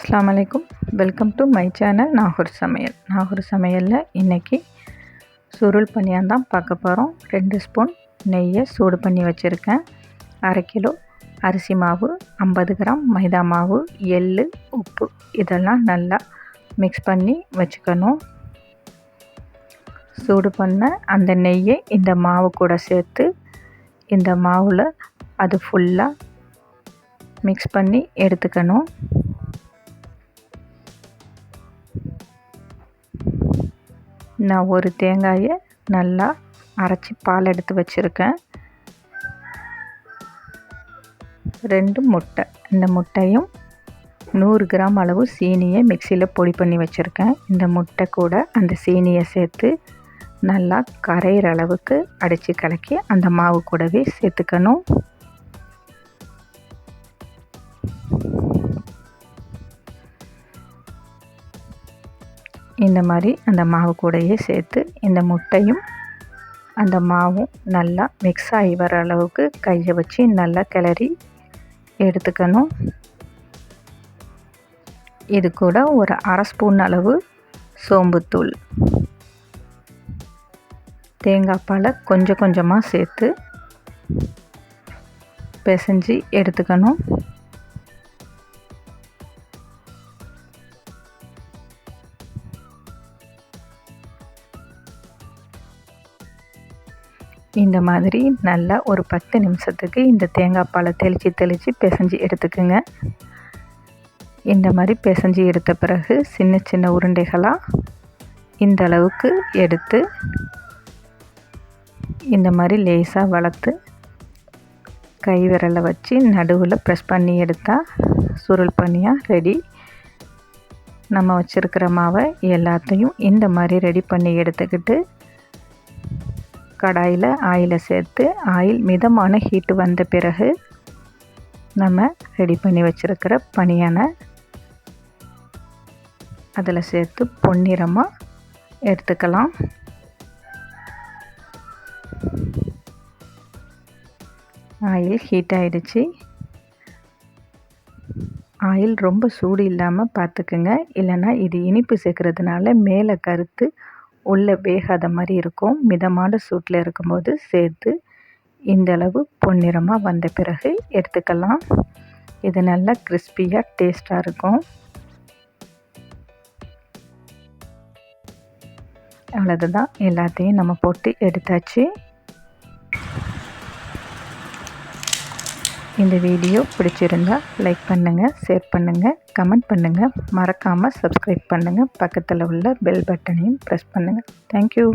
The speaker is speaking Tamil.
அஸ்லாம் வலைக்கும் welcome to my channel Nagore சமையல் நாகூர் சமையலில் இன்றைக்கி சுருள் பனியான் தான் பார்க்க போகிறோம் ரெண்டு ஸ்பூன் நெய்யை சூடு பண்ணி வச்சுருக்கேன். அரை கிலோ அரிசி மாவு ஐம்பது கிராம் மைதா மாவு எள் உப்பு இதெல்லாம் நல்லா மிக்ஸ் பண்ணி வச்சுக்கணும். சூடு பண்ண அந்த நெய்யை இந்த மாவு கூட சேர்த்து இந்த மாவில் அது ஃபுல்லாக மிக்ஸ் பண்ணி எடுத்துக்கணும். நான் ஒரு தேங்காயை நல்லா அரைச்சி பால் எடுத்து வச்சுருக்கேன். ரெண்டு முட்டை. இந்த முட்டையும் நூறு கிராம் அளவு சீனியை மிக்சியில் பொடி பண்ணி வச்சுருக்கேன். இந்த முட்டை கூட அந்த சீனியை சேர்த்து நல்லா கரையிற அளவுக்கு அடித்து கலக்கி அந்த மாவு கூடவே சேர்த்துக்கணும். இந்த மாதிரி அந்த மாவு கூடையே சேர்த்து இந்த முட்டையும் அந்த மாவும் நல்லா மிக்ஸ் ஆகி வர அளவுக்கு கையை வச்சு நல்லா கிளறி எடுத்துக்கணும். இது கூட ஒரு அரை ஸ்பூன் அளவு சோம்புத்தூள். தேங்காய் பாலை கொஞ்சம் கொஞ்சமாக சேர்த்து பிசைஞ்சு எடுத்துக்கணும். இந்த மாதிரி நல்லா ஒரு பத்து நிமிஷத்துக்கு இந்த தேங்காய் பாலை தெளித்து தெளித்து பிசைஞ்சு எடுத்துக்குங்க. இந்த மாதிரி பிசைஞ்சு எடுத்த பிறகு சின்ன சின்ன உருண்டைகளாக இந்த அளவுக்கு எடுத்து இந்த மாதிரி லேசாக வளர்த்து கை விரலை வச்சு நடுவில் ப்ரெஸ் பண்ணி எடுத்தால் சுருள் பண்ணியாக ரெடி நம்ம வச்சுருக்கிற மாவை எல்லாத்தையும் இந்த மாதிரி ரெடி பண்ணி எடுத்துக்கிட்டு கடாயில் ஆயிலை சேர்த்து ஆயில் மிதமான ஹீட்டு வந்த பிறகு நம்ம ரெடி பண்ணி வச்சுருக்கிற பனியான அதில் சேர்த்து பொன்னிறமாக எடுத்துக்கலாம். ஆயில் ஹீட் ஆகிடுச்சு ஆயில் ரொம்ப சூடு இல்லாமல் பார்த்துக்குங்க இல்லைன்னா இது இனிப்பு சேர்க்குறதுனால மேலே கருத்து உள்ளே வேகாத மாதிரி இருக்கும். மிதமான சூட்டில் இருக்கும்போது சேர்த்து இந்தளவு பொன்னிறமாக வந்த பிறகு எடுத்துக்கலாம். இது நல்லா கிறிஸ்பியாக டேஸ்ட்டாக இருக்கும். அவ்வளோதான் எல்லாத்தையும் நம்ம போட்டு எடுத்தாச்சு. இந்த வீடியோ பிடிச்சிருந்தா லைக் பண்ணுங்கள் ஷேர் பண்ணுங்கள் கமெண்ட் பண்ணுங்கள் மறக்காமல் சப்ஸ்கிரைப் பண்ணுங்கள் பக்கத்தில் உள்ள பெல் பட்டனையும் ப்ரெஸ் பண்ணுங்கள் தேங்க்யூ